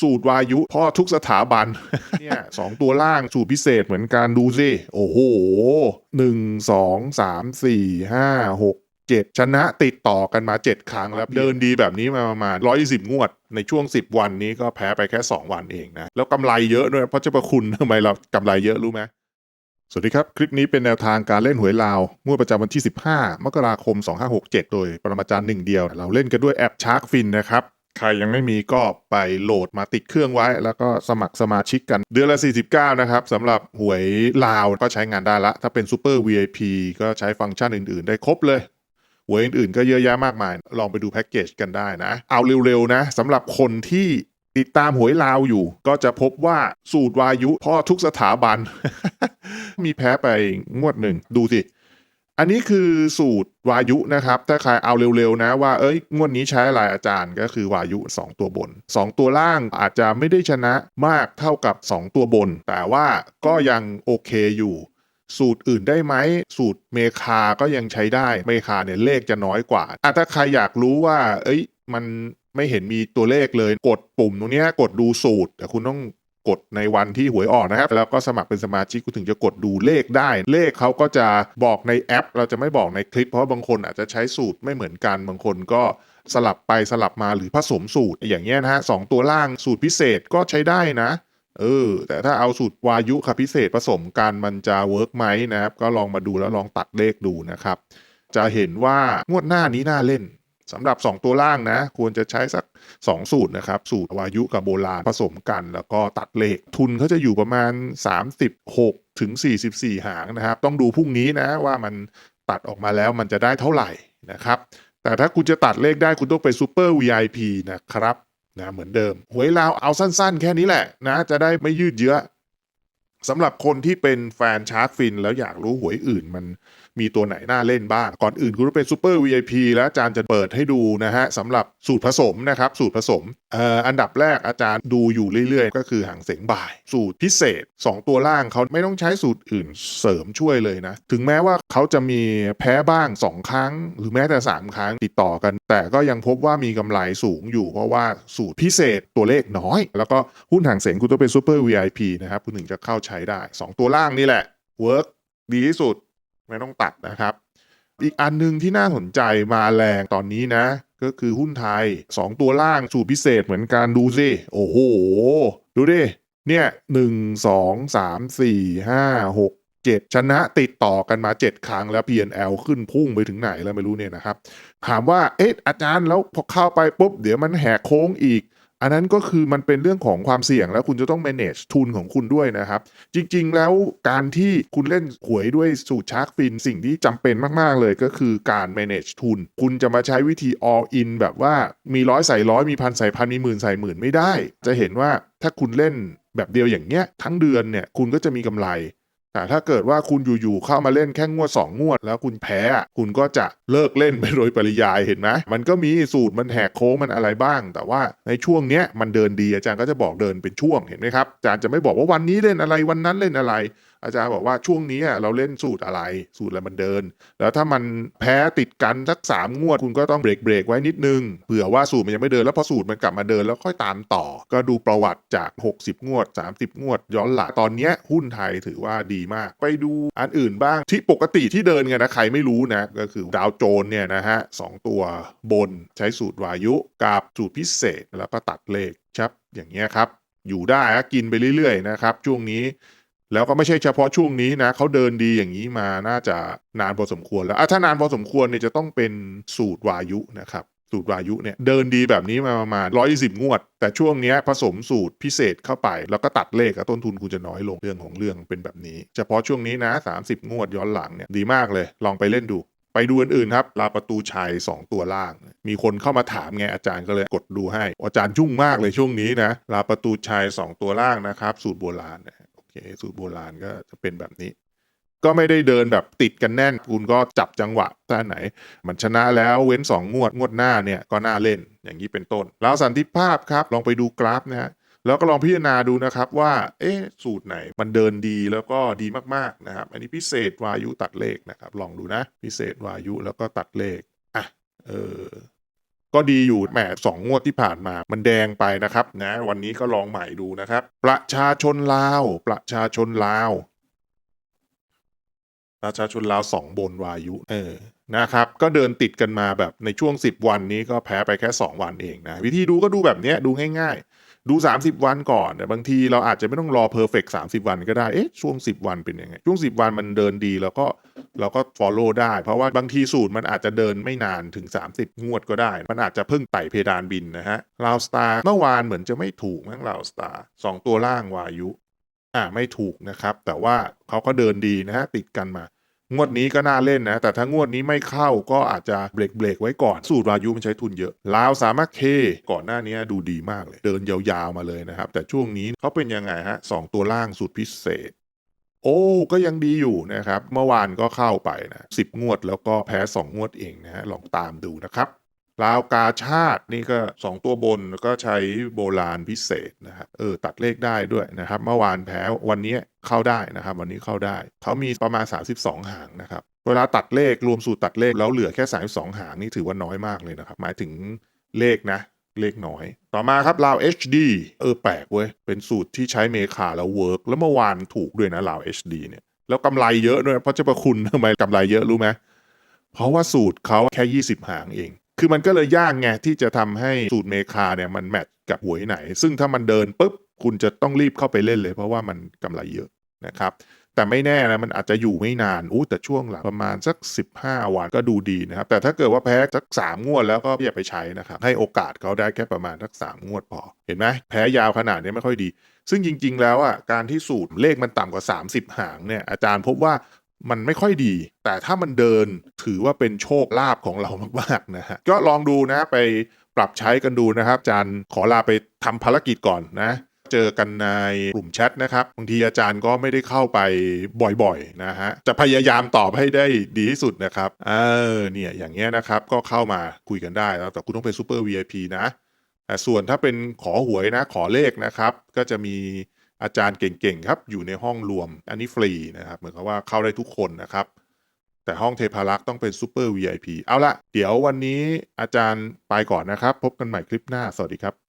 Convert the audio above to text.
สูตรวายุ พ่อทุกสถาบัน เนี่ยสองตัวล่างสูตรพิเศษเหมือนกันดูสิ โอ้โหหนึ่งสองสามสี่ห้าหกเจ็ดชนะติดต่อกันมาเจ็ดครั้งแล้วเดินดีแบบนี้มาประมาณร้อยสิบงวด ในช่วงสิบวันนี้ก็แพ้ไปแค่สองวันเองนะ แล้วกำไรเยอะด้วยเพราะเจ้าประคุณทำไมเรากำไรเยอะรู้ไหมสวัสดีครับ คลิปนี้เป็นแนวทางการเล่นหวยลาวงวดประจำวันที่ 15 มกราคม 2567 โดยปรมาจารย์หนึ่งเดียว เราเล่นกันด้วยแอปชาร์กฟินนะครับ ใครยังไม่มีก็ไปโหลดมาติดเครื่องไว้ แล้วก็สมัครสมาชิกกันเดือนละ 49 นะครับสำหรับหวยลาวก็ใช้งานได้ละ ถ้าเป็นซูเปอร์ VIP ก็ใช้ฟังก์ชันอื่น ๆ ได้ครบเลยหวยอื่น ๆ ก็เยอะแยะมากมาย ลองไปดูแพ็กเกจกันได้นะ เอาเร็ว ๆ นะสำหรับคนที่ติดตามหวยลาวอยู่ ก็จะพบว่าสูตรวายุพ่อทุกสถาบัน มีแพ้ไปงวดหนึ่งดูสิ อันนี้คือสูตรวายุนะครับ ถ้าใครเอาเร็วๆนะว่าเอ้ยงวดนี้ใช้อะไรอาจารย์ก็คือวายุ 2 ตัวบน 2 ตัวล่างอาจจะไม่ได้ชนะมากเท่ากับ 2 ตัวบน แต่ว่าก็ยังโอเคอยู่ สูตรอื่นได้ไหมสูตรเมคาก็ยังใช้ได้เมคาเนี่ยเลขจะน้อยกว่าอะถ้าใครอยากรู้ว่า เอ้ยมันไม่เห็นมีตัวเลขเลยกดปุ่มตรงนี้กดดูสูตรแต่คุณต้อง กดในวันที่หวยออกนะครับ แล้วก็สมัครเป็นสมาชิกคุณถึงจะกดดูเลขได้ เลขเขาก็จะบอกในแอป เราจะไม่บอกในคลิป เพราะบางคนอาจจะใช้สูตรไม่เหมือนกันบางคนก็สลับไปสลับมาหรือผสมสูตรอย่างเงี้ยนะฮะสองตัวล่างสูตรพิเศษก็ใช้ได้นะเออแต่ถ้าเอาสูตรวายุกับพิเศษผสมกันมันจะเวิร์กไหมนะครับ ก็ลองมาดูแล้วลองตัดเลขดูนะครับ จะเห็นว่างวดหน้านี้น่าเล่น สำหรับ 2 ตัวล่างนะ ควรจะใช้สัก 2 สูตรนะครับ สูตรวายุกับโบราณผสมกัน แล้วก็ตัดเลขทุนเขาจะอยู่ประมาณ 36 ถึง 44 หางนะครับ ต้องดูพรุ่งนี้นะว่ามันตัดออกมาแล้วมันจะได้เท่าไหร่นะครับ แต่ถ้าคุณจะตัดเลขได้คุณต้องไปซูเปอร์ VIP นะครับนะเหมือนเดิมหวยลาวเอาสั้นๆ แค่นี้แหละนะจะได้ไม่ยืดเยื้อ สำหรับคนที่เป็นแฟนชาร์กฟิน แล้วอยากรู้หวยอื่นมันมีตัวไหนน่าเล่นบ้าง ก่อนอื่นคุณต้องเป็นซูเปอร์ VIP แล้วอาจารย์จะเปิดให้ดูนะฮะสำหรับสูตรผสมนะครับสูตรผสมอออันดับแรกอาจารย์ดูอยู่เรื่อยๆ ก็คือหางเสงบ่าย สูตรพิเศษ 2 ตัวล่างเขาไม่ต้องใช้สูตรอื่นเสริมช่วยเลยนะ ถึงแม้ว่าเขาจะมีแพ้บ้าง 2 ครั้ง หรือแม้แต่ 3 ครั้งติดต่อกัน แต่ก็ยังพบว่ามีกำไรสูงอยู่ เพราะว่าสูตรพิเศษตัวเลขน้อย แล้วก็หุ้นหางเสงคุณต้องเป็นซูเปอร์ VIP นะครับคุณถึงจะเข้าใช้ได้ 2 ตัวล่างนี่แหละเวิร์กดีที่สุด ไม่ต้องตัดนะครับ อีกอันหนึ่งที่น่าสนใจมาแรงตอนนี้นะ ก็คือหุ้นไทย 2 ตัวล่างสูตรพิเศษเหมือนกันดูสิโอ้โห ดูดิเนี่ยหนึ่งสองสามสี่ห้าหกเจ็ดชนะติดต่อกันมา 7 ครั้งแล้ว PNL ขึ้นพุ่งไปถึงไหนแล้วไม่รู้เนี่ยนะครับ ถามว่าเอ๊ะอาจารย์แล้วพอเข้าไปปุ๊บ เดี๋ยวมันแหกโค้งอีก อันนั้นก็คือมันเป็นเรื่องของความเสี่ยงแล้วคุณจะต้อง manage ทุนของคุณด้วยนะครับ จริงๆ แล้วการที่คุณเล่นหวยด้วยสูตรชาร์กฟิน สิ่งที่จำเป็นมากๆเลยก็คือการ manage ทุน คุณจะมาใช้วิธี all in แบบว่ามีร้อยใส่ร้อยมีพันใส่พันมีหมื่นใส่หมื่นไม่ได้ จะเห็นว่าถ้าคุณเล่นแบบเดียวอย่างเงี้ยทั้งเดือนเนี่ยคุณก็จะมีกำไร แต่ถ้าเกิดว่าคุณอยู่ๆเข้ามาเล่นแค่งวด 2 งวด แล้วคุณแพ้คุณก็จะเลิกเล่นไปโดยปริยายเห็นไหมมันก็มีสูตรมันแหกโค้งมันอะไรบ้าง แต่ว่าในช่วงเนี้ยมันเดินดีอาจารย์ก็จะบอกเดินเป็นช่วงเห็นไหมครับอาจารย์จะไม่บอกว่าวันนี้เล่นอะไรวันนั้นเล่นอะไร อาจารย์บอกว่าช่วงนี้เราเล่นสูตรอะไร สูตรอะไรมันเดิน แล้วถ้ามันแพ้ติดกันสักสามงวดคุณก็ต้องเบรกเบรกไว้นิดนึงเผื่อว่าสูตรมันยังไม่เดินแล้วพอสูตรมันกลับมาเดินแล้วค่อยตามต่อ ก็ดูประวัติจาก 60 งวด 30 งวด ย้อนหลังตอนนี้หุ้นไทยถือว่าดีมาก ไปดูอันอื่นบ้างที่ปกติที่เดินกันนะใครไม่รู้นะก็คือดาวโจนส์เนี่ยนะฮะสองตัวบนใช้สูตรวายุกับสูตรพิเศษแล้วก็ตัดเลขครับอย่างเงี้ยครับอยู่ได้กินไปเรื่อยๆนะครับช่วงนี้ แล้วก็ไม่ใช่เฉพาะช่วงนี้นะเขาเดินดีอย่างนี้มาน่าจะนานพอสมควรแล้วอะถ้านานพอสมควรเนี่ยจะต้องเป็นสูตรวายุนะครับสูตรวายุเนี่ยเดินดีแบบนี้มาประมาณ120งวด แต่ช่วงนี้ผสมสูตรพิเศษเข้าไป แล้วก็ตัดเลขต้นทุนคุณจะน้อยลงเรื่องของเรื่องเป็นแบบนี้ เฉพาะช่วงนี้นะ 30 งวดย้อนหลังเนี่ยดีมากเลยลองไปเล่นดู ไปดูอื่นๆครับลาประตูชัย 2 ตัวล่าง มีคนเข้ามาถามไงอาจารย์ก็เลยกดดูให้ อาจารย์ยุ่งมากเลยช่วงนี้นะลาประตูชัย 2 ตัวล่างนะครับ สูตรโบราณเนะโอเค สูตรโบราณก็จะเป็นแบบนี้ ก็ไม่ได้เดินแบบติดกันแน่น คุณก็จับจังหวะท่าไหน มันชนะแล้วเว้น 2 งวดงวดหน้าเนี่ยก็น่าเล่นอย่างนี้เป็นต้น แล้วสันติภาพครับลองไปดูกราฟนะฮะแล้วก็ลองพิจารณาดูนะครับว่า เอ๊ะ สูตรไหนมันเดินดีแล้วก็ดีมากๆนะครับ อันนี้พิเศษวายุตัดเลขนะครับ ลองดูนะ พิเศษวายุแล้วก็ตัดเลข อะ เออ ก็ดีอยู่แหมสองงวดที่ผ่านมามันแดงไปนะครับนะวันนี้ก็ลองใหม่ดูนะครับ ประชาชนลาว ประชาชนลาวประชาชนลาวสองบนวายุ เออนะครับ ก็เดินติดกันมาแบบในช่วง 10 วันนี้ก็แพ้ไปแค่ 2 วันเองนะ วิธีดูก็ดูแบบนี้ดูง่ายๆ ดู 30 วันก่อน แต่บางทีเราอาจจะไม่ต้องรอเพอร์เฟกต์30วันก็ได้ เอ๊ะ ช่วง 10 วันเป็นยังไง ช่วง 10 วันมันเดินดีแล้วก็เราก็ follow ได้ เพราะว่าบางทีสูตรมันอาจจะเดินไม่นานถึง 30 งวดก็ได้ มันอาจจะเพิ่งไต่เพดานบินนะฮะลาวสตาร์เมื่อวานเหมือนจะไม่ถูกมั้งลาวสตาร์สองตัวล่างวายุ อ่าไม่ถูกนะครับ แต่ว่าเขาก็เดินดีนะฮะติดกันมา งวดนี้ก็น่าเล่นนะ แต่ถ้างวดนี้ไม่เข้าก็อาจจะเบรกเบรกไว้ก่อน สูตรวายุมันใช้ทุนเยอะลาวสามารถเคก่อนหน้านี้ดูดีมากเลย เดินยาวๆมาเลยนะครับ แต่ช่วงนี้เขาเป็นยังไงฮะสองตัวล่างสูตรพิเศษโอ้ก็ยังดีอยู่นะครับ เมื่อวานก็เข้าไปนะสิบงวดแล้วก็แพ้สองงวดเองนะฮะลองตามดูนะครับ ลาวกาชาตินี่ก็ 2 ตัวบนก็ใช้โบราณพิเศษนะครับเออตัดเลขได้ด้วยนะครับเมื่อวานแพ้วันนี้เข้าได้นะครับ วันนี้เข้าได้ เขามีประมาณ 32 หางนะครับ เวลาตัดเลขรวมสูตรตัดเลขแล้วเหลือแค่32หางนี่ถือว่าน้อยมากเลยนะครับ หมายถึงเลขนะเลขน้อย ต่อมาครับลาว HD เออแปลกเว้ย เป็นสูตรที่ใช้เมคาแล้วเวิร์กแล้วเมื่อวานถูกด้วยนะลาว HD เนี่ยแล้วกำไรเยอะด้วยเพราะเจ้าประคุณทำไมกำไรเยอะรู้ไหมเพราะว่าสูตรเขาแค่ 20 หางเอง คือมันก็เลยยากไงที่จะทำให้สูตรเมคาเนี่ยมันแมทกับหวยไหน ซึ่งถ้ามันเดินปุ๊บคุณจะต้องรีบเข้าไปเล่นเลย เพราะว่ามันกำไรเยอะนะครับแต่ไม่แน่นะมันอาจจะอยู่ไม่นานอู้แต่ช่วงหลังประมาณสัก 15 วันก็ดูดีนะครับ แต่ถ้าเกิดว่าแพ้สักสามงวดแล้วก็อย่าไปใช้นะครับ ให้โอกาสเขาได้แค่ประมาณสักสามงวดพอ เห็นไหมแพ้ยาวขนาดนี้ไม่ค่อยดี ซึ่งจริง ๆ แล้วอะการที่สูตรเลขมันต่ำกว่า 30 หางเนี่ยอาจารย์พบว่า มันไม่ค่อยดี แต่ถ้ามันเดินถือว่าเป็นโชคลาภของเรามากๆนะฮะก็ลองดูนะไปปรับใช้กันดูนะครับอาจารย์ขอลาไปทำภารกิจก่อนนะเจอกันในกลุ่มแชทนะครับบางทีอาจารย์ก็ไม่ได้เข้าไปบ่อยๆนะฮะจะพยายามตอบให้ได้ดีที่สุดนะครับเออเนี่ยอย่างเงี้ยนะครับก็เข้ามาคุยกันได้แล้วแต่คุณต้องเป็นซูเปอร์ VIP นะแต่ส่วนถ้าเป็นขอหวยนะขอเลขนะครับ ก็จะมี อาจารย์เก่งๆครับ อยู่ในห้องรวม อันนี้ฟรีนะครับ เหมือนกับว่าเข้าได้ทุกคนนะครับ แต่ห้องเทพารักษ์ต้องเป็นซูเปอร์ VIP เอาละเดี๋ยววันนี้อาจารย์ไปก่อนนะครับ พบกันใหม่คลิปหน้า สวัสดีครับ